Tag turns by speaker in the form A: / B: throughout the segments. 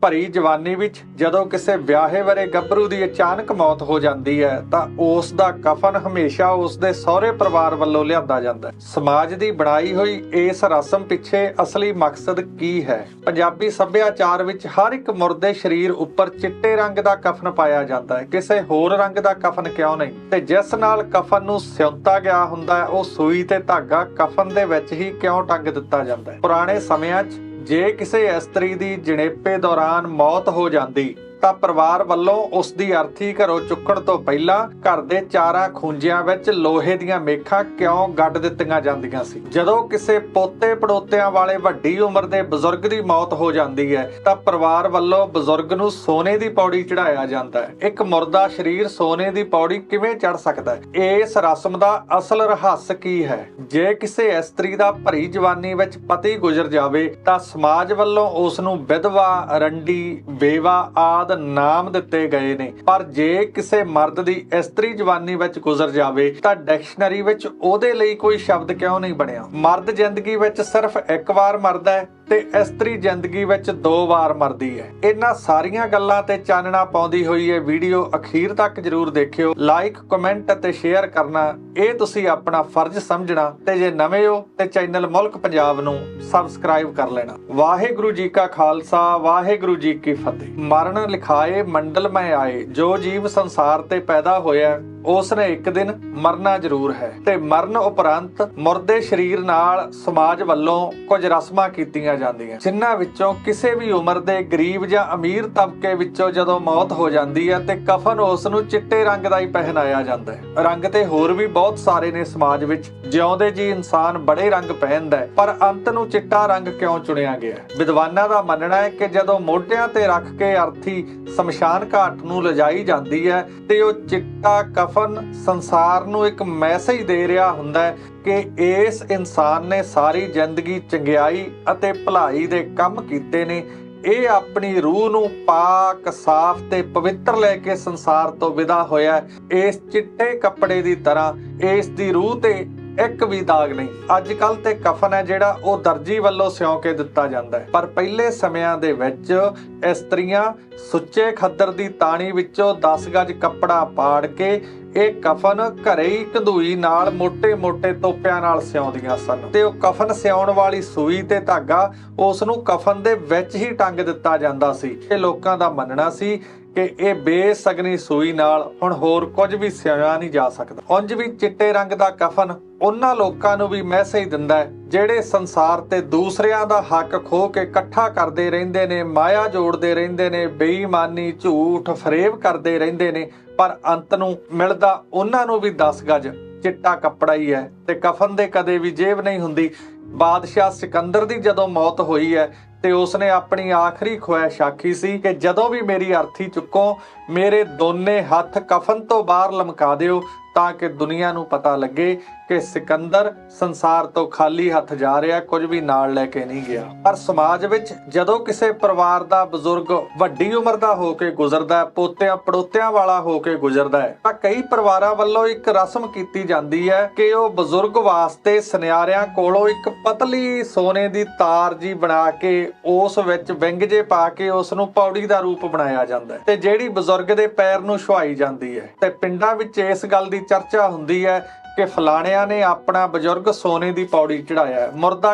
A: ਭਰੀ ਜਵਾਨੀ ਵਿੱਚ ਜਦੋਂ ਕਿਸੇ ਵਿਆਹੇ ਵਰੇ ਗੱਭਰੂ ਦੀ ਅਚਾਨਕ ਮੌਤ ਹੋ ਜਾਂਦੀ ਹੈ, ਤਾਂ ਉਸ ਦਾ ਕਫਨ ਹਮੇਸ਼ਾ ਉਸ ਦੇ ਸਹੁਰੇ ਪਰਿਵਾਰ ਵੱਲੋਂ ਲਿਆਂਦਾ ਜਾਂਦਾ ਹੈ। ਸਮਾਜ ਦੀ ਬਣਾਈ ਹੋਈ ਇਸ ਰਸਮ ਪਿੱਛੇ ਅਸਲੀ ਮਕਸਦ ਕੀ ਹੈ? ਪੰਜਾਬੀ ਸੱਭਿਆਚਾਰ ਵਿੱਚ ਹਰ ਇੱਕ ਮੁਰਦੇ ਸਰੀਰ ਉੱਪਰ ਚਿੱਟੇ ਰੰਗ ਦਾ ਕਫਨ ਪਾਇਆ ਜਾਂਦਾ ਹੈ। ਕਿਸੇ ਹੋਰ ਰੰਗ ਦਾ ਕਫਨ ਕਿਉਂ ਨਹੀਂ? ਤੇ ਜਿਸ ਨਾਲ ਕਫਨ ਨੂੰ ਸਿਉਂਤਾ ਗਿਆ ਹੁੰਦਾ ਹੈ, ਉਹ ਸੂਈ ਤੇ ਧਾਗਾ ਕਫਨ ਦੇ ਵਿੱਚ ਹੀ ਕਿਉਂ ਟੰਗ ਦਿੱਤਾ ਜਾਂਦਾ ਹੈ? ਪੁਰਾਣੇ ਸਮਿਆਂ 'ਚ ਜੇ ਕਿਸੇ ਇਸਤਰੀ ਦੀ ਜਣੇਪੇ ਦੌਰਾਨ ਮੌਤ ਹੋ ਜਾਂਦੀ ਤਾਂ ਪਰਿਵਾਰ ਵੱਲੋਂ ਉਸ ਦੀ ਅਰਥੀ ਘਰੋਂ ਚੁੱਕਣ ਤੋਂ ਪਹਿਲਾਂ ਘਰ ਦੇ ਚਾਰਾਂ ਖੂੰਜਿਆਂ ਵਿੱਚ ਲੋਹੇ ਦੀਆਂ ਮੇਖਾਂ ਕਿਉਂ ਗੱਡ ਦਿੱਤੀਆਂ ਜਾਂਦੀਆਂ ਸੀ? ਜਦੋਂ ਕਿਸੇ ਪੋਤੇ ਪੜੋਤਿਆਂ ਵਾਲੇ ਵੱਡੀ ਉਮਰ ਦੇ ਬਜ਼ੁਰਗ ਦੀ ਮੌਤ ਹੋ ਜਾਂਦੀ ਹੈ, ਤਾਂ ਪਰਿਵਾਰ ਵੱਲੋਂ ਬਜ਼ੁਰਗ ਨੂੰ ਸੋਨੇ ਦੀ ਪੌੜੀ ਚੜਾਇਆ ਜਾਂਦਾ ਹੈ। ਇੱਕ ਮੁਰਦਾ ਸਰੀਰ ਸੋਨੇ ਦੀ ਪੌੜੀ ਕਿਵੇਂ ਚੜ ਸਕਦਾ ਹੈ? ਇਸ ਰਸਮ ਦਾ ਅਸਲ ਰਹੱਸ ਕੀ ਹੈ? ਜੇ ਕਿਸੇ ਇਸਤਰੀ ਦਾ ਭਰੀ ਜਵਾਨੀ ਵਿੱਚ ਪਤੀ ਗੁਜ਼ਰ ਜਾਵੇ, ਤਾਂ ਸਮਾਜ ਵੱਲੋਂ ਉਸ ਨੂੰ ਵਿਧਵਾ, ਰੰਡੀ ਬੇਵਾ ਆਦ ਨਾਮ ਦਿੱਤੇ ਗਏ ਨੇ। ਪਰ ਜੇ ਕਿਸੇ ਮਰਦ ਦੀ ਇਸਤਰੀ ਜਵਾਨੀ ਵਿੱਚ ਗੁਜ਼ਰ ਜਾਵੇ, ਤਾਂ ਡਿਕਸ਼ਨਰੀ ਵਿੱਚ ਉਹਦੇ ਲਈ ਕੋਈ ਸ਼ਬਦ ਕਿਉਂ ਨਹੀਂ ਬਣਿਆ? ਮਰਦ ਜ਼ਿੰਦਗੀ ਵਿੱਚ ਸਿਰਫ ਇੱਕ ਵਾਰ ਮਰਦਾ ਹੈ ਤੇ ਇਸਤਰੀ ਜ਼ਿੰਦਗੀ ਵਿੱਚ ਦੋ ਵਾਰ ਮਰਦੀ ਹੈ। ਇਹਨਾਂ ਸਾਰੀਆਂ ਗੱਲਾਂ ਤੇ ਚਾਨਣਾ ਪਾਉਂਦੀ ਹੋਈ ਇਹ ਵੀਡੀਓ ਅਖੀਰ ਤੱਕ ਜਰੂਰ ਦੇਖਿਓ। ਲਾਈਕ ਕਮੈਂਟ ਅਤੇ ਸ਼ੇਅਰ ਕਰਨਾ, ਇਹ ਤੁਸੀਂ ਆਪਣਾ ਫਰਜ਼ ਸਮਝਣਾ ਤੇ ਜੇ ਨਵੇਂ ਹੋ ਤੇ ਚੈਨਲ ਮੁਲਕ ਪੰਜਾਬ ਨੂੰ ਸਬਸਕ੍ਰਾਈਬ ਕਰ ਲੈਣਾ। ਵਾਹਿਗੁਰੂ ਜੀ ਕਾ ਖਾਲਸਾ, ਵਾਹਿਗੁਰੂ ਜੀ ਕੀ ਫਤਿਹ। ਮਰਨ ਲਿਖਾਏ, ਮੰਡਲ ਮੈਂ ਆਏ, ਜੋ ਜੀਵ ਸੰਸਾਰ ਤੇ ਪੈਦਾ ਹੋਇਆ ਉਸ ਨੇ ਇੱਕ ਦਿਨ ਮਰਨਾ ਜ਼ਰੂਰ ਹੈ ਤੇ ਮਰਨ ਉਪਰੰਤ ਮੁਰਦੇ ਸਰੀਰ ਨਾਲ ਸਮਾਜ ਵੱਲੋਂ ਕੁਝ ਰਸਮਾਂ ਕੀਤੀਆਂ ਜਾਂਦੀਆਂ। ਜਿਨ੍ਹਾਂ ਵਿੱਚੋਂ ਕਿਸੇ ਵੀ ਉਮਰ ਦੇ ਗਰੀਬ ਜਾਂ ਅਮੀਰ ਤਬਕੇ ਵਿੱਚੋਂ ਜਦੋਂ ਮੌਤ ਹੋ ਜਾਂਦੀ ਹੈ ਤੇ ਕਫਨ ਉਸ ਨੂੰ ਚਿੱਟੇ ਰੰਗ ਦਾ ਹੀ ਪਹਿਨਾਇਆ ਜਾਂਦਾ ਹੈ। ਰੰਗ ਤੇ ਹੋਰ ਵੀ ਬਹੁਤ ਸਾਰੇ ਨੇ ਸਮਾਜ ਵਿੱਚ। ਜਿਉਂਦੇ ਜੀ ਇਨਸਾਨ ਬੜੇ ਰੰਗ ਪਹਿਨਦਾ ਹੈ, ਪਰ ਅੰਤ ਨੂੰ ਚਿੱਟਾ ਰੰਗ ਕਿਉਂ ਚੁਣਿਆ ਗਿਆ ਵਿਦਵਾਨਾਂ ਦਾ ਮੰਨਣਾ ਹੈ ਕਿ ਜਦੋਂ ਮੋਢਿਆਂ ਤੇ ਰੱਖ ਕੇ ਅਰਥੀ ਸ਼ਮਸ਼ਾਨ ਘਾਟ ਨੂੰ ਲਿਜਾਈ ਜਾਂਦੀ ਹੈ ਤੇ ਉਹ ਚਿੱਟਾ ਕਫਨ ਸੰਸਾਰ ਨੂੰ ਇੱਕ ਮੈਸੇਜ ਦੇ ਰਿਹਾ ਹੁੰਦਾ ਹੈ ਕਿ ਇਸ ਇਨਸਾਨ ਨੇ ਸਾਰੀ ਜ਼ਿੰਦਗੀ ਚੰਗਿਆਈ ਅਤੇ ਭਲਾਈ ਦੇ ਕੰਮ ਕੀਤੇ ਨੇ। ਇਹ ਆਪਣੀ ਰੂਹ ਨੂੰ ਪਾਕ, ਸਾਫ਼ ਤੇ ਪਵਿੱਤਰ ਲੈ ਕੇ ਸੰਸਾਰ ਤੋਂ ਵਿਦਾ ਹੋਇਆ ਇਸ ਚਿੱਟੇ ਕੱਪੜੇ ਦੀ ਤਰ੍ਹਾਂ ਇਸ ਦੀ ਰੂਹ ਤੇ ਇੱਕ ਵੀ ਦਾਗ ਨਹੀਂ। ਅੱਜ ਕੱਲ ਤੇ ਕਫਨ ਹੈ ਜਿਹੜਾ ਉਹ ਦਰਜੀ ਵੱਲੋਂ ਸਿਉਂ ਕੇ ਦਿੱਤਾ ਜਾਂਦਾ ਹੈ। ਪਰ ਪਹਿਲੇ ਸਮਿਆਂ ਦੇ ਵਿੱਚ ਇਸਤਰੀਆਂ ਸੁੱਚੇ ਖੱਦਰ ਦੀ ਤਾਣੀ ਵਿੱਚੋਂ 10 ਗਜ ਕੱਪੜਾ ਪਾੜ ਕੇ ਇਹ ਕਫਨ ਘਰੇ ਹੀ ਕੰਧੂਈ ਨਾਲ ਮੋٹے-ਮੋٹے ਤੋਪਿਆਂ ਨਾਲ ਸਿਉਂਦੀਆਂ ਸਨ। ਤੇ ਉਹ ਕਫਨ ਸਿਉਣ ਵਾਲੀ ਸੂਈ ਤੇ ਧਾਗਾ ਉਸ ਨੂੰ ਕਫਨ ਦੇ ਵਿੱਚ ਹੀ ਟੰਗ ਦਿੱਤਾ ਜਾਂਦਾ ਸੀ। ਇਹ ਲੋਕਾਂ ਦਾ ਮੰਨਣਾ ਸੀ ਕਿ ਇਹ ਬੇਸਗਨੀ ਸੂਈ ਨਾਲ ਹੁਣ ਹੋਰ ਕੁਝ ਵੀ ਸਿਉਣਾ ਨਹੀਂ ਜਾ ਸਕਦਾ। ਉਂਝ ਵੀ ਚਿੱਟੇ ਰੰਗ ਦਾ ਕਫਨ ਉਹਨਾਂ ਲੋਕਾਂ ਨੂੰ ਵੀ ਮੈਸੇਜ ਦਿੰਦਾ ਹੈ, ਜਿਹੜੇ ਸੰਸਾਰ ਤੇ ਦੂਸਰਿਆਂ ਦਾ ਹੱਕ ਖੋ ਕੇ ਇਕੱਠਾ ਕਰਦੇ ਰਹਿੰਦੇ ਨੇ, ਮਾਇਆ ਜੋੜਦੇ ਰਹਿੰਦੇ ਨੇ, ਬੇਈਮਾਨੀ, ਝੂਠ, ਫਰੇਬ ਕਰਦੇ ਰਹਿੰਦੇ ਨੇ, ਪਰ ਅੰਤ ਨੂੰ ਮਿਲਦਾ ਉਹਨਾਂ ਨੂੰ ਵੀ 10 ਗਜ। ਚਿੱਟਾ ਕੱਪੜਾ ਹੀ ਹੈ ਤੇ ਕਫਨ ਦੇ ਕਦੇ ਵੀ ਜੇਬ ਨਹੀਂ ਹੁੰਦੀ। ਬਾਦਸ਼ਾਹ ਸਿਕੰਦਰ ਦੀ ਜਦੋਂ ਮੌਤ ਹੋਈ ਹੈ ਤੇ ਉਸਨੇ ਆਪਣੀ ਆਖਰੀ ਖੁਆਇਸ਼ ਆਖੀ ਸੀ ਕਿ ਜਦੋਂ ਵੀ ਮੇਰੀ ਅਰਥੀ ਚੁੱਕੋ, ਮੇਰੇ ਦੋਨੇ ਹੱਥ ਕਫਨ ਤੋਂ ਬਾਹਰ ਲਮਕਾ ਦਿਓ ਤਾਂ ਕਿ ਦੁਨੀਆ ਨੂੰ ਪਤਾ ਲੱਗੇ ਕਿ ਸਿਕੰਦਰ ਸੰਸਾਰ ਤੋਂ ਖਾਲੀ ਹੱਥ ਜਾ ਰਿਹਾ, ਕੁਝ ਵੀ ਨਾਲ ਲੈ ਕੇ ਨਹੀਂ ਗਿਆ। ਪਰ ਸਮਾਜ ਵਿੱਚ ਜਦੋਂ ਕਿਸੇ ਪਰਿਵਾਰ ਦਾ ਬਜ਼ੁਰਗ ਵੱਡੀ ਉਮਰ ਦਾ ਹੋ ਕੇ ਗੁਜ਼ਰਦਾ ਹੈ, ਪੋਤਿਆਂ ਪੜੋਤਿਆਂ ਵਾਲਾ ਹੋ ਕੇ ਗੁਜ਼ਰਦਾ ਹੈ, ਤਾਂ ਕਈ ਪਰਿਵਾਰਾਂ ਵੱਲੋਂ ਇੱਕ ਰਸਮ ਕੀਤੀ ਜਾਂਦੀ ਹੈ ਕਿ ਉਹ ਬਜ਼ੁਰਗ ਵਾਸਤੇ ਸੁਨਿਆਰਿਆਂ ਕੋਲੋਂ ਇੱਕ ਪਤਲੀ ਸੋਨੇ ਦੀ ਤਾਰ ਜੀ ਬਣਾ ਕੇ ਉਸ ਵਿੱਚ ਵਿੰਗ ਜੇ ਪਾ ਕੇ ਉਸ ਨੂੰ ਪੌੜੀ ਦਾ ਰੂਪ ਬਣਾਇਆ ਜਾਂਦਾ ਹੈ। ਤੇ ਜਿਹੜੀ ਬਜ਼ੁਰਗ ਦੇ ਪੈਰ ਨੂੰ ਛੁਆਈ ਜਾਂਦੀ ਹੈ। ਤੇ ਪਿੰਡਾਂ ਵਿੱਚ ਇਸ ਗੱਲ ਦੀ ਚਰਚਾ ਹੁੰਦੀ ਹੈ ਕਿ ਫਲਾਣਿਆਂ ਨੇ ਆਪਣਾ ਬਜ਼ੁਰਗ ਸੋਨੇ ਦੀ ਪੌੜੀ ਚੜਾਇਆ ਹੈ।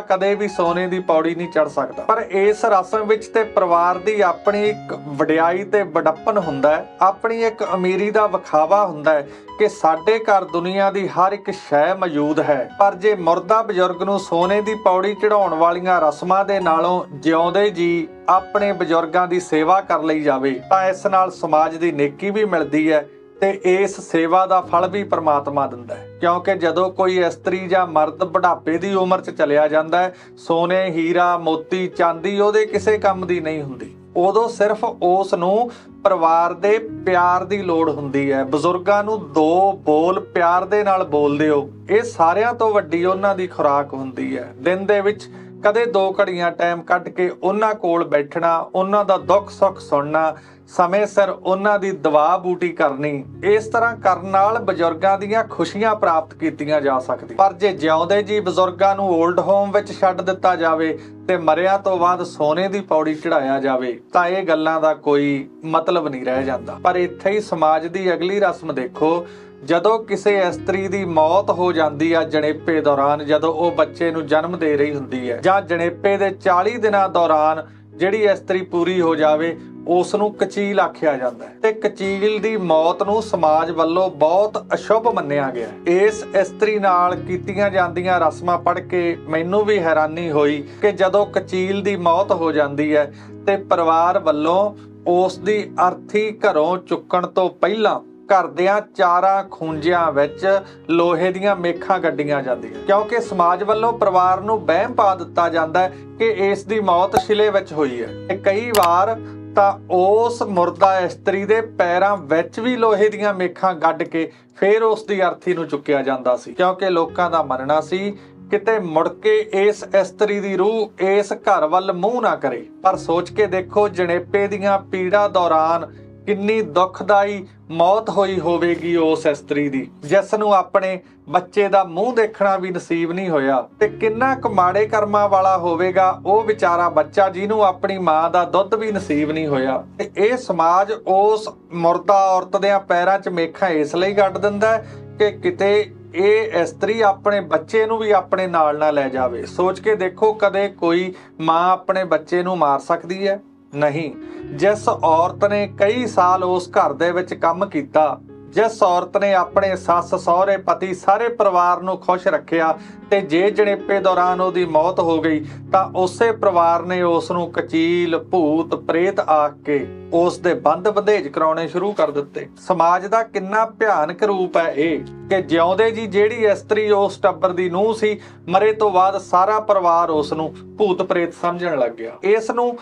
A: ਕਦੇ ਵੀ ਸੋਨੇ ਦੀ ਪੌੜੀ ਨਹੀਂ ਚੜ ਸਕਦਾ। ਪਰ ਇਸ ਰਸਮ ਵਿੱਚ ਤੇ ਪਰਿਵਾਰ ਦੀ ਆਪਣੀ ਇੱਕ ਵਡਿਆਈ ਤੇ ਬੜੱਪਨ ਹੁੰਦਾ ਹੈ। ਆਪਣੀ ਇੱਕ ਅਮੀਰੀ ਦਾ ਵਿਖਾਵਾ ਹੁੰਦਾ ਹੈ ਕਿ ਸਾਡੇ ਘਰ ਦੁਨੀਆ ਦੀ ਹਰ ਇੱਕ ਸ਼ੈ ਮੌਜੂਦ ਹੈ। ਪਰ ਜੇ ਮੁਰਦਾ ਬਜ਼ੁਰਗ ਨੂੰ ਸੋਨੇ ਦੀ ਪੌੜੀ ਚੜਾਉਣ ਵਾਲੀਆਂ ਰਸਮਾਂ ਦੇ ਨਾਲੋਂ ਜਿਉਂਦੇ ਜੀ ਆਪਣੇ ਬਜ਼ੁਰਗਾਂ ਦੀ ਸੇਵਾ ਕਰ ਲਈ ਜਾਵੇ, ਤਾਂ ਇਸ ਨਾਲ ਸਮਾਜ ਦੀ ਨੇਕੀ ਵੀ ਮਿਲਦੀ ਹੈ। ਤੇ ਇਸ ਸੇਵਾ ਦਾ ਫਲ ਵੀ ਪ੍ਰਮਾਤਮਾ ਦਿੰਦਾ ਹੈ। ਕਿਉਂਕਿ ਜਦੋਂ ਕੋਈ ਇਸਤਰੀ ਜਾਂ ਮਰਦ ਬੁਢਾਪੇ ਦੀ ਉਮਰ 'ਚ ਚਲਿਆ ਜਾਂਦਾ ਹੈ, ਸੋਨੇ, ਹੀਰਾ, ਮੋਤੀ, ਚਾਂਦੀ ਉਹਦੇ ਕਿਸੇ ਕੰਮ ਦੀ ਨਹੀਂ ਹੁੰਦੀ। ਉਦੋਂ ਸਿਰਫ ਉਸ ਨੂੰ ਪਰਿਵਾਰ ਦੇ ਪਿਆਰ ਦੀ ਲੋੜ ਹੁੰਦੀ ਹੈ। ਬਜ਼ੁਰਗਾਂ ਨੂੰ ਦੋ ਬੋਲ ਪਿਆਰ ਦੇ ਨਾਲ ਬੋਲਦੇ ਹੋ। ਇਹ ਸਾਰਿਆਂ ਤੋਂ ਵੱਡੀ ਉਹਨਾਂ ਦੀ ਖੁਰਾਕ ਹੁੰਦੀ ਹੈ। ਦਿਨ ਦੇ ਵਿੱਚ ਕਦੇ ਦੋ ਘੜੀਆਂ ਟਾਈਮ ਕੱਢ ਕੇ ਉਹਨਾਂ ਕੋਲ ਬੈਠਣਾ, ਉਹਨਾਂ ਦਾ ਦੁੱਖ ਸੁੱਖ ਸੁਣਨਾ, ਸਮੇਂ ਸਿਰ ਉਹਨਾਂ ਦੀ ਦਵਾ ਬੂਟੀ ਕਰਨੀ, ਇਸ ਤਰ੍ਹਾਂ ਕਰਨ ਨਾਲ ਬਜ਼ੁਰਗਾਂ ਦੀਆਂ ਖੁਸ਼ੀਆਂ ਪ੍ਰਾਪਤ ਕੀਤੀਆਂ ਜਾ ਸਕਦੀਆਂ। ਪਰ ਜੇ ਜਿਉਂਦੇ ਜੀ ਬਜ਼ੁਰਗਾਂ ਨੂੰ 올ਡ ਹੋਮ ਵਿੱਚ ਛੱਡ ਦਿੱਤਾ ਜਾਵੇ ਤੇ ਮਰਿਆ ਤੋਂ ਬਾਅਦ ਸੋਨੇ ਦੀ ਪੌੜੀ ਚੜਾਇਆ ਜਾਵੇ, ਤਾਂ ਇਹ ਗੱਲਾਂ ਦਾ ਕੋਈ ਮਤਲਬ ਨਹੀਂ ਰਹਿ ਜਾਂਦਾ। ਪਰ ਇੱਥੇ ਹੀ ਸਮਾਜ ਦੀ ਅਗਲੀ ਰਸਮ ਦੇਖੋ ਜਦੋਂ ਕਿਸੇ ਇਸਤਰੀ ਦੀ ਮੌਤ ਹੋ ਜਾਂਦੀ ਆ ਜਣੇਪੇ ਦੌਰਾਨ, ਜਦੋਂ ਉਹ ਬੱਚੇ ਨੂੰ ਜਨਮ ਦੇ ਰਹੀ ਹੁੰਦੀ ਹੈ, ਜਾਂ ਜਣੇਪੇ ਦੇ 40 ਦਿਨਾਂ ਦੌਰਾਨ ਜਿਹੜੀ ਇਸਤਰੀ ਪੂਰੀ ਹੋ ਜਾਵੇ ਉਸ ਨੂੰ ਕਚੀਲ ਆਖਿਆ ਜਾਂਦਾ ਹੈ। ਤੇ ਕਚੀਲ ਦੀ ਮੌਤ ਨੂੰ ਸਮਾਜ ਵੱਲੋਂ ਬਹੁਤ ਅਸ਼ੁਭ ਮੰਨਿਆ ਗਿਆ ਇਸ ਇਸਤਰੀ ਨਾਲ ਕੀਤੀਆਂ ਜਾਂਦੀਆਂ ਰਸਮਾਂ ਪੜ੍ਹ ਕੇ ਮੈਨੂੰ ਵੀ ਹੈਰਾਨੀ ਹੋਈ ਕਿ ਜਦੋਂ ਕਚੀਲ ਦੀ ਮੌਤ ਹੋ ਜਾਂਦੀ ਹੈ, ਤੇ ਪਰਿਵਾਰ ਵੱਲੋਂ ਉਸ ਦੀ ਅਰਥੀ ਘਰੋਂ ਚੁੱਕਣ ਤੋਂ ਪਹਿਲਾਂ ਘਰਦਿਆਂ ਚਾਰਾਂ ਖੂੰਜਿਆਂ ਵਿੱਚ ਲੋਹੇ ਦੀਆਂ ਮੇਖਾਂ ਗੱਡੀਆਂ ਜਾਂਦੀਆਂ। ਕਿਉਂਕਿ ਸਮਾਜ ਵੱਲੋਂ ਪਰਿਵਾਰ ਨੂੰ ਵਹਿਮ ਪਾ ਦਿੱਤਾ ਜਾਂਦਾ ਹੈ ਕਿ ਇਸ ਦੀ ਮੌਤ ਸ਼ਿਲੇ ਵਿੱਚ ਹੋਈ ਹੈ। ਤੇ ਕਈ ਵਾਰ ਤਾਂ ਉਸ ਮੁਰਦਾ ਇਸਤਰੀ ਦੇ ਪੈਰਾਂ ਵਿੱਚ ਵੀ ਲੋਹੇ ਦੀਆਂ ਮੇਖਾਂ ਗੱਡ ਕੇ ਫਿਰ ਉਸ ਦੀ ਅਰਥੀ ਨੂੰ ਚੁੱਕਿਆ ਜਾਂਦਾ ਸੀ। ਕਿਉਂਕਿ ਲੋਕਾਂ ਦਾ ਮੰਨਣਾ ਸੀ, ਕਿਤੇ ਮੁੜ ਕੇ ਇਸ ਇਸਤਰੀ ਦੀ ਰੂਹ ਇਸ ਘਰ ਵੱਲ ਮੂੰਹ ਨਾ ਕਰੇ। ਪਰ ਸੋਚ ਕੇ ਦੇਖੋ, ਜਣੇਪੇ ਦੀਆਂ ਪੀੜਾ ਦੌਰਾਨ ਕਿੰਨੀ ਦੁਖਦਾਈ ਮੌਤ ਹੋਈ ਹੋਵੇਗੀ ਉਸ ਇਸਤਰੀ ਦੀ, ਜਿਸ ਨੂੰ ਆਪਣੇ ਬੱਚੇ ਦਾ ਮੂੰਹ ਦੇਖਣਾ ਵੀ ਨਸੀਬ ਨਹੀਂ ਹੋਇਆ। ਤੇ ਕਿੰਨਾ ਕੁ ਮਾੜੇ ਕਰਮਾਂ ਵਾਲਾ ਹੋਵੇਗਾ, ਉਹ ਵਿਚਾਰਾ ਬੱਚਾ ਜਿਹਨੂੰ ਆਪਣੀ ਮਾਂ ਦਾ ਦੁੱਧ ਵੀ ਨਸੀਬ ਨਹੀਂ ਹੋਇਆ। ਤੇ ਇਹ ਸਮਾਜ ਉਸ ਮੁਰਦਾ ਔਰਤ ਦੇ ਪੈਰਾਂ 'ਚ ਮੇਖਾਂ ਇਸ ਲਈ ਗੱਡ ਦਿੰਦਾ ਕਿ ਕਿਤੇ ਇਹ ਇਸਤਰੀ ਆਪਣੇ ਬੱਚੇ ਨੂੰ ਵੀ ਆਪਣੇ ਨਾਲ ਨਾ ਲੈ ਜਾਵੇ। ਸੋਚ ਕੇ ਦੇਖੋ ਕਦੇ ਕੋਈ ਮਾਂ ਆਪਣੇ ਬੱਚੇ ਨੂੰ ਮਾਰ ਸਕਦੀ ਹੈ। ਨਹੀਂ। ਜਿਸ ਔਰਤ ਨੇ ਕਈ ਸਾਲ ਉਸ ਘਰ ਦੇ ਵਿੱਚ ਕੰਮ ਕੀਤਾ, ਜਿਸ ਔਰਤ ਨੇ ਆਪਣੇ ਸੱਸ, ਸਹੁਰੇ, ਪਤੀ ਸਾਰੇ ਪਰਿਵਾਰ ਨੂੰ ਖੁਸ਼ ਰੱਖਿਆ ਤੇ ਜੇ ਜਣੇਪੇ ਦੌਰਾਨ ਉਹਦੀ ਮੌਤ ਹੋ ਗਈ, ਤਾਂ ਉਸੇ ਪਰਿਵਾਰ ਨੇ ਉਸ ਨੂੰ ਕਚੀਲ, ਭੂਤ, ਪ੍ਰੇਤ ਆਖ ਕੇ ਉਸ ਦੇ ਬੰਦ ਬੰਧੇਜ ਕਰਾਉਣੇ ਸ਼ੁਰੂ ਕਰ ਦਿੱਤੇ। ਸਮਾਜ ਦਾ ਕਿੰਨਾ ਭਿਆਨਕ ਰੂਪ ਹੈ ਇਹ ਕਿ ਜਿਉਂਦੇ ਜੀ ਜਿਹੜੀ ਇਸਤਰੀ ਉਸ ਟੱਬਰ ਦੀ ਨੂੰਹ ਸੀ, ਮਰੇ ਤੋਂ ਬਾਅਦ ਸਾਰਾ ਪਰਿਵਾਰ ਉਸ ਨੂੰ ਭੂਤ ਪ੍ਰੇਤ ਸਮਝਣ ਲੱਗ ਗਿਆ। ਇਸ ਨੂੰ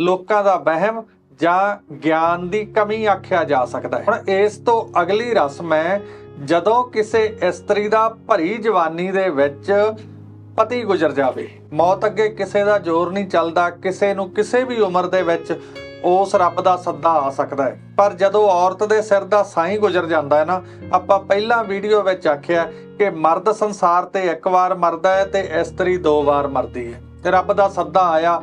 A: ਲੋਕਾਂ ਦਾ ਵਹਿਮ ਜਾਂ ਗਿਆਨ ਦੀ ਕਮੀ ਆਖਿਆ ਜਾ ਸਕਦਾ ਹੈ। ਹੁਣ ਇਸ ਤੋਂ ਅਗਲੀ ਰਸਮ ਹੈ, ਜਦੋਂ ਕਿਸੇ ਇਸਤਰੀ ਦਾ ਭਰੀ ਜਵਾਨੀ ਦੇ ਵਿੱਚ ਪਤੀ ਗੁਜ਼ਰ ਜਾਵੇ। ਮੌਤ ਅੱਗੇ ਕਿਸੇ ਦਾ ਜ਼ੋਰ ਨਹੀਂ ਚੱਲਦਾ, ਕਿਸੇ ਨੂੰ ਕਿਸੇ ਵੀ ਉਮਰ ਦੇ ਵਿੱਚ ਉਸ ਰੱਬ ਦਾ ਸੱਦਾ ਆ ਸਕਦਾ ਹੈ। ਪਰ ਜਦੋਂ ਔਰਤ ਦੇ ਸਿਰ ਦਾ ਸਾਈਂ ਗੁਜ਼ਰ ਜਾਂਦਾ ਹੈ ਨਾ, ਆਪਾਂ ਪਹਿਲਾਂ ਵੀਡੀਓ ਵਿੱਚ ਆਖਿਆ ਕਿ ਮਰਦ ਸੰਸਾਰ ਤੇ ਇੱਕ ਵਾਰ ਮਰਦਾ ਹੈ ਤੇ ਇਸਤਰੀ ਦੋ ਵਾਰ ਮਰਦੀ ਹੈ। ਰੱਬ ਦਾ ਸੱਦਾ ਆਇਆ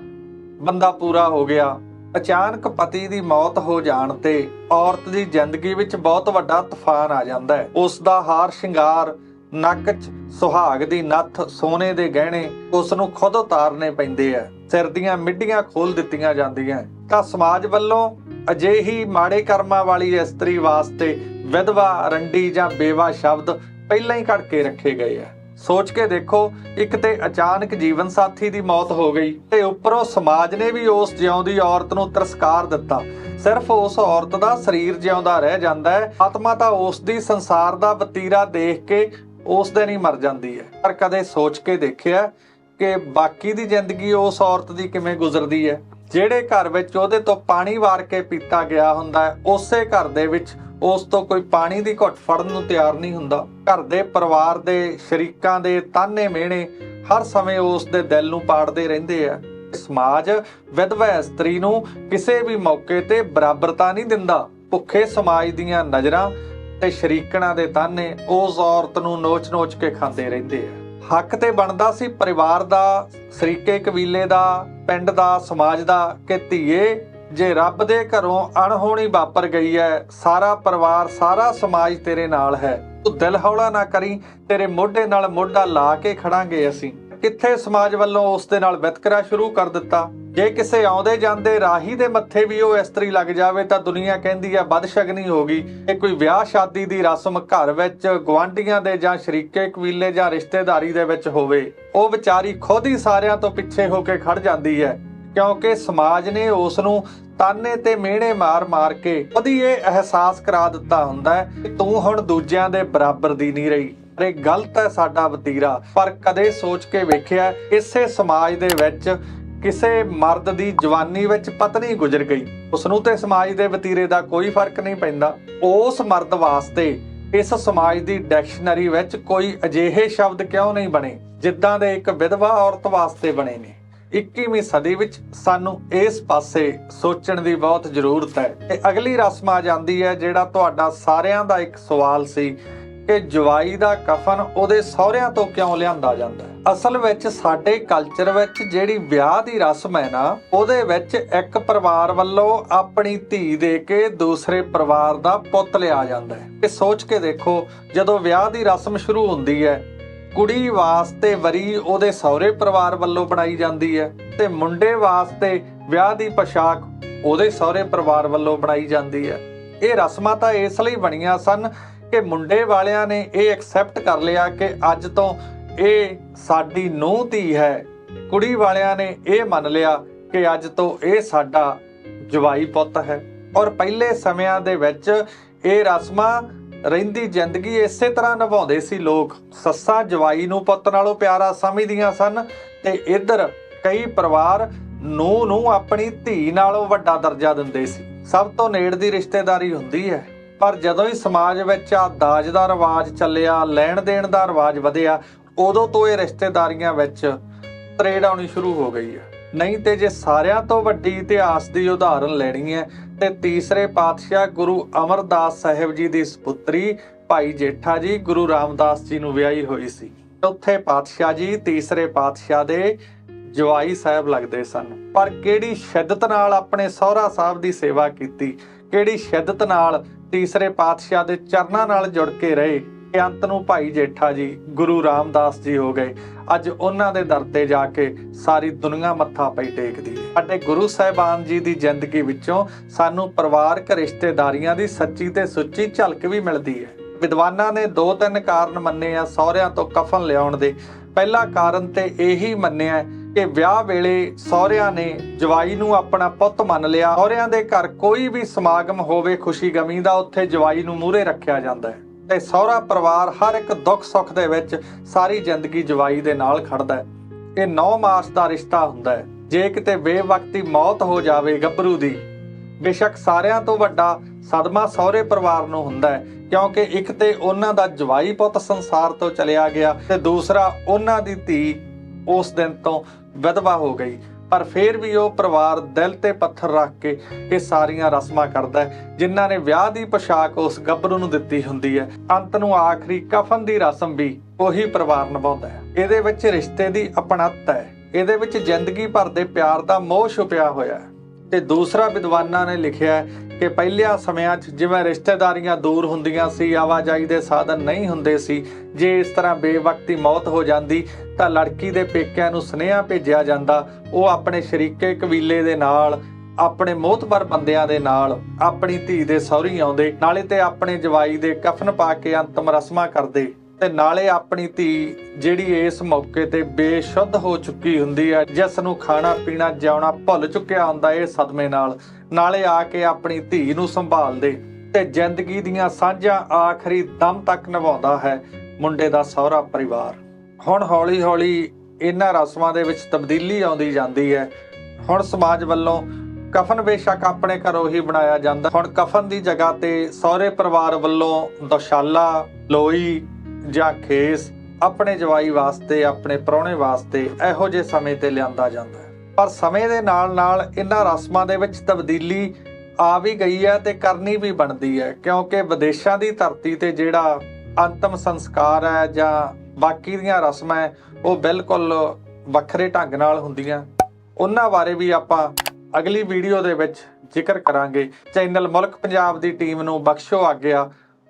A: ਬੰਦਾ ਪੂਰਾ ਹੋ ਗਿਆ। ਅਚਾਨਕ ਪਤੀ ਦੀ ਮੌਤ ਹੋ ਜਾਣ ਤੇ ਔਰਤ ਦੀ ਜ਼ਿੰਦਗੀ ਵਿੱਚ ਬਹੁਤ ਵੱਡਾ ਤੂਫਾਨ ਆ ਜਾਂਦਾ ਹੈ। ਉਸ ਦਾ ਹਾਰ ਸ਼ਿੰਗਾਰ, ਨੱਕ 'ਚ ਸੁਹਾਗ ਦੀ ਨੱਥ, ਸੋਨੇ ਦੇ ਗਹਿਣੇ, ਉਸ ਨੂੰ ਖੁਦ ਉਤਾਰਨੇ ਪੈਂਦੇ ਆ। ਸਿਰ ਦੀਆਂ ਮਿੱਡੀਆਂ ਖੋਲ ਦਿੱਤੀਆਂ ਜਾਂਦੀਆਂ ਤਾਂ ਸਮਾਜ ਵੱਲੋਂ ਅਜਿਹੀ ਮਾੜੇ ਕਰਮਾਂ ਵਾਲੀ ਇਸਤਰੀ ਵਾਸਤੇ ਵਿਧਵਾ, ਰੰਡੀ ਜਾਂ ਬੇਵਾ ਸ਼ਬਦ ਪਹਿਲਾਂ ਹੀ ਘੜ ਕੇ ਰੱਖੇ ਗਏ ਆ। ਸੋਚ ਕੇ ਦੇਖੋ, ਇੱਕ ਤੇ ਅਚਾਨਕ ਜੀਵਨ ਸਾਥੀ ਦੀ ਮੌਤ ਹੋ ਗਈ ਤੇ ਉੱਪਰੋਂ ਸਮਾਜ ਨੇ ਵੀ ਉਸ ਜਿਉਂਦੀ ਔਰਤ ਨੂੰ ਤਿਰਸਕਾਰ ਦਿੱਤਾ। ਸਿਰਫ ਉਸ ਔਰਤ ਦਾ ਸਰੀਰ ਜਿਉਂਦਾ ਰਹਿ ਜਾਂਦਾ ਹੈ, ਆਤਮਾ ਤਾਂ ਉਸ ਦੀ ਸੰਸਾਰ ਦਾ ਵਤੀਰਾ ਦੇਖ ਕੇ ਉਸ ਦਿਨ ਹੀ ਮਰ ਜਾਂਦੀ ਹੈ। ਪਰ ਕਦੇ ਸੋਚ ਕੇ ਦੇਖਿਆ ਕਿ ਬਾਕੀ ਦੀ ਜ਼ਿੰਦਗੀ ਉਸ ਔਰਤ ਦੀ ਕਿਵੇਂ ਗੁਜ਼ਰਦੀ ਹੈ? ਜਿਹੜੇ ਘਰ ਵਿੱਚ ਉਹਦੇ ਤੋਂ ਪਾਣੀ ਵਾਰ ਕੇ ਪੀਤਾ ਗਿਆ ਹੁੰਦਾ ਹੈ, ਉਸੇ ਘਰ ਦੇ ਵਿੱਚ ਉਸ ਤੋਂ ਕੋਈ ਪਾਣੀ ਦੀ ਘੁੱਟ ਫੜਨ ਨੂੰ ਤਿਆਰ ਨਹੀਂ ਹੁੰਦਾ। ਘਰ ਦੇ ਪਰਿਵਾਰ ਦੇ ਸ਼ਰੀਕਾਂ ਦੇ ਤਾਨੇ ਮਿਹਣੇ ਹਰ ਸਮੇਂ ਉਸ ਦੇ ਦਿਲ ਨੂੰ ਪਾੜਦੇ ਰਹਿੰਦੇ ਆ। ਸਮਾਜ ਵਿਧਵਾ ਇਸਤਰੀ ਨੂੰ ਕਿਸੇ ਵੀ ਮੌਕੇ ਤੇ ਬਰਾਬਰਤਾ ਨਹੀਂ ਦਿੰਦਾ। ਭੁੱਖੇ ਸਮਾਜ ਦੀਆਂ ਨਜ਼ਰਾਂ ਤੇ ਸ਼ਰੀਕਣਾ ਦੇ ਤਾਨੇ ਉਸ ਔਰਤ ਨੂੰ ਨੋਚ-ਨੋਚ ਕੇ ਖਾਂਦੇ ਰਹਿੰਦੇ ਆ। ਹੱਕ ਤੇ ਬਣਦਾ ਸੀ ਪਰਿਵਾਰ ਦਾ, ਸਰੀਕੇ ਕਬੀਲੇ ਦਾ, ਪਿੰਡ ਦਾ, ਸਮਾਜ ਦਾ ਕਿ ਧੀਏ ਜੇ ਰੱਬ ਦੇ ਘਰੋਂ ਅਣਹੋਣੀ ਵਾਪਰ ਗਈ ਹੈ ਸਾਰਾ ਪਰਿਵਾਰ, ਸਾਰਾ ਸਮਾਜ ਤੇਰੇ ਨਾਲ ਹੈ। ਤੂੰ ਦਿਲ ਹੌਲਾ ਨਾ ਕਰੀ, ਤੇਰੇ ਮੋਢੇ ਨਾਲ ਮੋਢਾ ਲਾ ਕੇ ਖੜਾਂਗੇ ਅਸੀਂ। ਕਿੱਥੇ ਸਮਾਜ ਵੱਲੋਂ ਉਸ ਦੇ ਨਾਲ ਵਿਤਕਰਾ ਸ਼ੁਰੂ ਕਰ ਦਿੱਤਾ? ਜੇ ਕਿਸੇ ਆਉਂਦੇ ਜਾਂਦੇ ਰਾਹੀ ਦੇ ਮੱਥੇ ਵੀ ਉਹ ਇਸਤਰੀ ਲੱਗ ਜਾਵੇ ਤਾਂ ਦੁਨੀਆ ਕਹਿੰਦੀ ਆ ਬਦਸ਼ਗਨੀ ਹੋ ਗਈ। ਇਹ ਕੋਈ ਵਿਆਹ ਸ਼ਾਦੀ ਦੀ ਰਸਮ ਘਰ ਵਿੱਚ ਗਵਾਂਢੀਆਂ ਦੇ ਜਾਂ ਸ਼ਰੀਕੇ, ਕਬੀਲੇ ਜਾਂ ਰਿਸ਼ਤੇਦਾਰੀ ਦੇ ਵਿੱਚ ਹੋਵੇ, ਉਹ ਵਿਚਾਰੀ ਖੁਦ ਹੀ ਸਾਰਿਆਂ ਤੋਂ ਪਿੱਛੇ ਹੋ ਕੇ ਖੜ ਜਾਂਦੀ ਹੈ ਕਿਉਂਕਿ ਸਮਾਜ ਨੇ ਉਸ ਨੂੰ ਤਾਨੇ ਤੇ ਮਿਹਣੇ ਮਾਰ-ਮਾਰ ਕੇ ਉਹਦੀ ਇਹ ਅਹਿਸਾਸ ਕਰਾ ਦਿੱਤਾ ਹੁੰਦਾ ਹੈ ਕਿ ਤੂੰ ਹੁਣ ਦੂਜਿਆਂ ਦੇ ਬਰਾਬਰ ਦੀ ਨਹੀਂ ਰਹੀ। ਇਹ ਗਲਤ ਹੈ ਸਾਡਾ ਵਤੀਰਾ। ਪਰ ਕਦੇ ਸੋਚ ਕੇ ਵੇਖਿਆ, ਇਸੇ ਸਮਾਜ ਦੇ ਵਿੱਚ ਕਿਸੇ ਮਰਦ ਦੀ ਜਵਾਨੀ ਵਿੱਚ ਪਤਨੀ ਗੁਜ਼ਰ ਗਈ। ਉਸ ਨੂੰ ਤੇ ਸਮਾਜ ਦੇ ਵਤੀਰੇ ਦਾ ਕੋਈ ਫ਼ਰਕ ਨਹੀਂ ਪੈਂਦਾ। ਉਸ ਮਰਦ ਵਾਸਤੇ ਇਸ ਸਮਾਜ ਦੀ ਡਿਕਸ਼ਨਰੀ ਵਿੱਚ ਕੋਈ ਅਜਿਹੇ ਸ਼ਬਦ ਕਿਉਂ ਨਹੀਂ ਬਣੇ, ਜਿੱਦਾਂ ਦੇ ਇੱਕ ਵਿਧਵਾ ਔਰਤ ਵਾਸਤੇ ਬਣੇ ਨੇ। 21ਵੀਂ ਸਦੀ ਵਿੱਚ ਸਾਨੂੰ ਇਸ ਪਾਸੇ ਸੋਚਣ ਦੀ ਬਹੁਤ ਜ਼ਰੂਰਤ ਹੈ। ਤੇ ਅਗਲੀ ਰਸਮ ਆ ਜਾਂਦੀ ਹੈ ਜਿਹੜਾ ਤੁਹਾਡਾ ਸਾਰਿਆਂ ਦਾ ਇੱਕ ਸਵਾਲ ਸੀ ਕਿ ਜਵਾਈ ਦਾ ਕਫਨ ਉਹਦੇ ਸਹੁਰਿਆਂ ਤੋਂ ਕਿਉਂ ਲਿਆਂਦਾ ਜਾਂਦਾ ਅਸਲ ਵਿੱਚ ਸਾਡੇ ਕਲਚਰ ਵਿੱਚ ਜਿਹੜੀ ਵਿਆਹ ਦੀ ਰਸਮ ਹੈ ਨਾ, ਉਹਦੇ ਵਿੱਚ ਇੱਕ ਪਰਿਵਾਰ ਵੱਲੋਂ ਆਪਣੀ ਧੀ ਦੇ ਕੇ ਦੂਸਰੇ ਪਰਿਵਾਰ ਦਾ ਪੁੱਤ ਲਿਆ ਜਾਂਦਾ ਹੈ। ਇਹ ਸੋਚ ਕੇ ਦੇਖੋ, ਜਦੋਂ ਵਿਆਹ ਦੀ ਰਸਮ ਸ਼ੁਰੂ ਹੁੰਦੀ ਹੈ ਕੁੜੀ ਵਾਸਤੇ ਵਰੀ ਉਹਦੇ ਸਹੁਰੇ ਪਰਿਵਾਰ ਵੱਲੋਂ ਬਣਾਈ ਜਾਂਦੀ ਹੈ ਤੇ ਮੁੰਡੇ ਵਾਸਤੇ ਵਿਆਹ ਦੀ ਪੋਸ਼ਾਕ ਉਹਦੇ ਸਹੁਰੇ ਪਰਿਵਾਰ ਵੱਲੋਂ ਬਣਾਈ ਜਾਂਦੀ ਹੈ। ਇਹ ਰਸਮਾਂ ਤਾਂ ਇਸ ਲਈ ਬਣੀਆਂ ਸਨ ਕਿ ਮੁੰਡੇ ਵਾਲਿਆਂ ਨੇ ਇਹ ਐਕਸੈਪਟ ਕਰ ਲਿਆ ਕਿ ਅੱਜ ਤੋਂ ਇਹ ਸਾਡੀ ਨੂੰਹ ਧੀ ਹੈ। ਕੁੜੀ ਵਾਲਿਆਂ ਨੇ ਇਹ ਮੰਨ ਲਿਆ ਕਿ ਅੱਜ ਤੋਂ ਇਹ ਸਾਡਾ ਜਵਾਈ ਪੁੱਤ ਹੈ। ਔਰ ਪਹਿਲੇ ਸਮਿਆਂ ਦੇ ਵਿੱਚ ਇਹ ਰਸਮਾਂ ਰਹਿੰਦੀ ਜ਼ਿੰਦਗੀ ਇਸੇ ਤਰ੍ਹਾਂ ਨਿਭਾਉਂਦੇ ਸੀ ਲੋਕ। ਸੱਸਾਂ ਜਵਾਈ ਨੂੰ ਪੁੱਤ ਨਾਲੋਂ ਪਿਆਰਾ ਸਮਝਦੀਆਂ ਸਨ ਤੇ ਇੱਧਰ ਕਈ ਪਰਿਵਾਰ ਨੂੰ ਨੂੰ ਆਪਣੀ ਧੀ ਨਾਲੋਂ ਵੱਡਾ ਦਰਜਾ ਦਿੰਦੇ ਸੀ। ਸਭ ਤੋਂ ਨੇੜ ਦੀ ਰਿਸ਼ਤੇਦਾਰੀ ਹੁੰਦੀ ਹੈ। ਪਰ ਜਦੋਂ ਹੀ ਸਮਾਜ ਵਿੱਚ ਆ ਦਾਜ ਦਾ ਰਿਵਾਜ ਚੱਲਿਆ, ਲੈਣ ਦੇਣ ਦਾ ਰਿਵਾਜ ਵਧਿਆ, ਉਦੋਂ ਤੋਂ ਇਹ ਰਿਸ਼ਤੇਦਾਰੀਆਂ ਵਿੱਚ ਤਰੇੜ ਆਉਣੀ ਸ਼ੁਰੂ ਹੋ ਗਈ ਹੈ। ਨਹੀਂ ਤੇ ਜੇ ਸਾਰਿਆਂ ਤੋਂ ਵੱਡੀ ਇਤਿਹਾਸ ਦੀ ਉਦਾਹਰਨ ਲੈਣੀ ਹੈ, ਤੇ ਤੀਸਰੇ ਪਾਤਸ਼ਾਹ ਗੁਰੂ ਅਮਰਦਾਸ ਸਾਹਿਬ ਜੀ ਦੀ ਸੁਪੁੱਤਰੀ ਭਾਈ ਜੇਠਾ ਜੀ ਗੁਰੂ ਰਾਮਦਾਸ ਜੀ ਨੂੰ ਵਿਆਹੀ ਹੋਈ ਸੀ। ਚੌਥੇ ਪਾਤਸ਼ਾਹ ਜੀ ਤੀਸਰੇ ਪਾਤਸ਼ਾਹ ਦੇ ਜਵਾਈ ਸਾਹਿਬ ਲੱਗਦੇ ਸਨ। ਪਰ ਕਿਹੜੀ ਸ਼ਿੱਦਤ ਨਾਲ ਆਪਣੇ ਸਹੁਰਾ ਸਾਹਿਬ ਦੀ ਸੇਵਾ ਕੀਤੀ? ਕਿਹੜੀ ਸ਼ਿੱਦਤ ਨਾਲ ਤੀਸਰੇ ਪਾਤਸ਼ਾਹ ਦੇ ਚਰਨਾਂ ਨਾਲ ਜੁੜ ਕੇ ਰਹੇ? ਅੰਤ ਨੂੰ ਭਾਈ ਜੇਠਾ ਜੀ, ਗੁਰੂ ਰਾਮਦਾਸ ਜੀ ਹੋ ਗਏ। ਅੱਜ ਉਹਨਾਂ ਦੇ ਦਰ ਤੇ ਜਾ ਕੇ ਸਾਰੀ ਦੁਨੀਆ ਮੱਥਾ ਪਈ ਟੇਕਦੀ ਹੈ। ਸਾਡੇ ਗੁਰੂ ਸਾਹਿਬਾਨ ਜੀ ਦੀ ਜ਼ਿੰਦਗੀ ਵਿੱਚੋਂ ਸਾਨੂੰ ਪਰਿਵਾਰਕ ਰਿਸ਼ਤੇਦਾਰੀਆਂ ਦੀ ਸੱਚੀ ਤੇ ਸੁੱਚੀ ਝਲਕ ਵੀ ਮਿਲਦੀ ਹੈ। ਵਿਦਵਾਨਾਂ ਨੇ ਦੋ ਤਿੰਨ ਕਾਰਨ ਮੰਨੇ ਆ, ਸਹੁਰਿਆਂ ਤੋਂ ਕਫਨ ਲਿਆਉਣ ਦੇ। ਪਹਿਲਾ ਕਾਰਨ ਤੇ ਇਹੀ ਮੰਨਿਆ ਕਿ ਵਿਆਹ ਵੇਲੇ ਸਹੁਰਿਆਂ ਨੇ ਜਵਾਈ ਨੂੰ ਆਪਣਾ ਪੁੱਤ ਮੰਨ ਲਿਆ। ਸਹੁਰਿਆਂ ਦੇ ਘਰ ਕੋਈ ਵੀ ਸਮਾਗਮ ਹੋਵੇ ਖੁਸ਼ੀ ਗਮੀ ਦਾ, ਉੱਥੇ ਜਵਾਈ ਨੂੰ ਮੂਹਰੇ ਰੱਖਿਆ ਜਾਂਦਾ ਹੈ। ਤੇ ਸਹੁਰਾ ਪਰਿਵਾਰ ਹਰ ਇੱਕ ਦੁੱਖ ਸੁੱਖ ਦੇ ਵਿੱਚ ਸਾਰੀ ਜ਼ਿੰਦਗੀ ਜਵਾਈ ਦੇ ਨਾਲ ਖੜਦਾ ਹੈ। ਇਹ 9 ਮਾਰਚ ਦਾ ਰਿਸ਼ਤਾ ਹੁੰਦਾ ਹੈ। ਜੇ ਕਿਤੇ ਬੇਵਕਤੀ ਮੌਤ ਹੋ ਜਾਵੇ ਗੱਭਰੂ ਦੀ, ਬੇਸ਼ੱਕ ਸਾਰਿਆਂ ਤੋਂ ਵੱਡਾ ਸਦਮਾ ਸਹੁਰੇ ਪਰਿਵਾਰ ਨੂੰ ਹੁੰਦਾ ਹੈ, ਕਿਉਂਕਿ ਇੱਕ ਤੇ ਉਹਨਾਂ ਦਾ ਜਵਾਈ ਪੁੱਤ ਸੰਸਾਰ ਤੋਂ ਚਲਿਆ ਗਿਆ ਤੇ ਦੂਸਰਾ ਉਹਨਾਂ ਦੀ ਧੀ ਉਸ ਦਿਨ ਤੋਂ ਵਿਧਵਾ ਹੋ ਗਈ। ਪਰ ਫਿਰ ਵੀ ਉਹ ਪਰਿਵਾਰ ਦਿਲ ਤੇ ਪੱਥਰ ਰੱਖ ਕੇ ਇਹ ਸਾਰੀਆਂ ਰਸਮਾਂ ਕਰਦਾ ਹੈ, ਜਿਨ੍ਹਾਂ ਨੇ ਵਿਆਹ ਦੀ ਪੋਸ਼ਾਕ ਉਸ ਗੱਭਰੂ ਨੂੰ ਦਿੱਤੀ ਹੁੰਦੀ ਹੈ। ਅੰਤ ਨੂੰ ਆਖਰੀ ਕਫਨ ਦੀ ਰਸਮ ਵੀ ਉਹੀ ਪਰਿਵਾਰ ਨਿਭਾਉਂਦਾ ਹੈ। ਇਹਦੇ ਵਿੱਚ ਰਿਸ਼ਤੇ ਦੀ ਅਪਣਤ ਹੈ। ਇਹਦੇ ਵਿੱਚ ਜ਼ਿੰਦਗੀ ਭਰ ਦੇ ਪਿਆਰ ਦਾ ਮੋਹ ਛੁਪਿਆ ਹੋਇਆ ਹੈ। ਤੇ ਦੂਸਰਾ ਵਿਦਵਾਨਾਂ ਨੇ ਲਿਖਿਆ ਕਿ ਪਹਿਲਿਆਂ ਸਮਿਆਂ 'ਚ ਜਿਵੇਂ ਰਿਸ਼ਤੇਦਾਰੀਆਂ ਦੂਰ ਹੁੰਦੀਆਂ ਸੀ, ਆਵਾਜਾਈ ਦੇ ਸਾਧਨ ਨਹੀਂ ਹੁੰਦੇ ਸੀ, ਜੇ ਇਸ ਤਰ੍ਹਾਂ ਬੇਵਕਤੀ ਮੌਤ ਹੋ ਜਾਂਦੀ ਤਾਂ ਲੜਕੀ ਦੇ ਪੇਕਿਆਂ ਨੂੰ ਸੁਨੇਹਾ ਭੇਜਿਆ ਜਾਂਦਾ। ਉਹ ਆਪਣੇ ਸ਼ਰੀਕੇ ਕਬੀਲੇ ਦੇ ਨਾਲ, ਆਪਣੇ ਮੋਹਤਬਰ ਬੰਦਿਆਂ ਦੇ ਨਾਲ, ਆਪਣੀ ਧੀ ਦੇ ਸਹੁਰੀ ਆਉਂਦੇ, ਨਾਲੇ ਤੇ ਆਪਣੇ ਜਵਾਈ ਦੇ ਕਫਨ ਪਾ ਕੇ ਅੰਤਮ ਰਸਮਾਂ ਕਰਦੇ। ਤੇ ਨਾਲੇ ਆਪਣੀ ਧੀ ਜਿਹੜੀ ਇਸ ਮੌਕੇ ਤੇ ਬੇਸ਼ੁੱਧ ਹੋ ਚੁੱਕੀ ਹੁੰਦੀ ਹੈ, ਜਿਸ ਨੂੰ ਖਾਣਾ ਪੀਣਾ ਜਿਉਣਾ ਭੁੱਲ ਚੁੱਕਿਆ ਹੁੰਦਾ ਇਹ ਸਦਮੇ ਨਾਲ, ਨਾਲੇ ਆ ਕੇ ਆਪਣੀ ਧੀ ਨੂੰ ਸੰਭਾਲਦੇ ਤੇ ਜ਼ਿੰਦਗੀ ਦੀਆਂ ਸਾਂਝਾਂ ਆਖਰੀ ਦਮ ਤੱਕ ਨਿਭਾਉਂਦਾ ਹੈ ਮੁੰਡੇ ਦਾ ਸਹੁਰਾ ਪਰਿਵਾਰ। ਹੁਣ ਹੌਲੀ-ਹੌਲੀ ਇਹਨਾਂ ਰਸਮਾਂ ਦੇ ਵਿੱਚ ਤਬਦੀਲੀ ਆਉਂਦੀ ਜਾਂਦੀ ਹੈ। ਹੁਣ ਸਮਾਜ ਵੱਲੋਂ ਕਫਨ ਬੇਸ਼ੱਕ ਆਪਣੇ ਘਰੋਂ ਹੀ ਬਣਾਇਆ ਜਾਂਦਾ। ਹੁਣ ਕਫਨ ਦੀ ਜਗ੍ਹਾ ਤੇ ਸਹੁਰੇ ਪਰਿਵਾਰ ਵੱਲੋਂ ਦੁਸ਼ਾਲਾ, ਲੋਈ ਜਾਂ ਖੇਸ ਆਪਣੇ ਜਵਾਈ ਵਾਸਤੇ ਆਪਣੇ ਪ੍ਰਾਹੁਣੇ ਵਾਸਤੇ ਇਹੋ ਜਿਹੇ ਸਮੇਂ ਤੇ ਲਿਆਂਦਾ ਜਾਂਦਾ ਹੈ। ਪਰ ਸਮੇਂ ਦੇ ਨਾਲ-ਨਾਲ ਇਹਨਾਂ ਰਸਮਾਂ ਦੇ ਵਿੱਚ ਤਬਦੀਲੀ ਆ ਵੀ ਗਈ ਹੈ ਤੇ ਕਰਨੀ ਵੀ ਬਣਦੀ ਹੈ ਕਿਉਂਕਿ ਵਿਦੇਸ਼ਾਂ ਦੀ ਧਰਤੀ ਤੇ ਜਿਹੜਾ ਅੰਤਮ ਸੰਸਕਾਰ ਹੈ ਜਾਂ ਬਾਕੀ ਦੀਆਂ ਰਸਮਾਂ ਹੈ, ਉਹ ਬਿਲਕੁਲ ਵੱਖਰੇ ਢੰਗ ਨਾਲ ਹੁੰਦੀਆਂ। ਉਹਨਾਂ ਬਾਰੇ ਵੀ ਆਪਾਂ ਅਗਲੀ ਵੀਡੀਓ ਦੇ ਵਿੱਚ ਜ਼ਿਕਰ ਕਰਾਂਗੇ। ਚੈਨਲ ਮੁਲਕ ਪੰਜਾਬ ਦੀ ਟੀਮ ਨੂੰ ਬਖਸ਼ੋ ਆਗਿਆ।